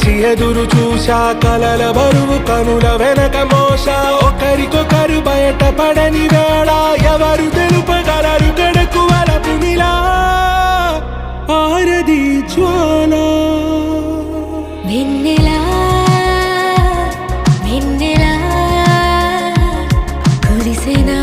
దాచి ఎదురు చూశా కలల బరువు కనుల వెనక మోస ఒకరికొకరు బయట పడని వేళ ఎవరు తెలుపగలరు గడకు వలపు ఆరది జ్వాల. నిన్నెలా నిన్నెలా కురిసెనా?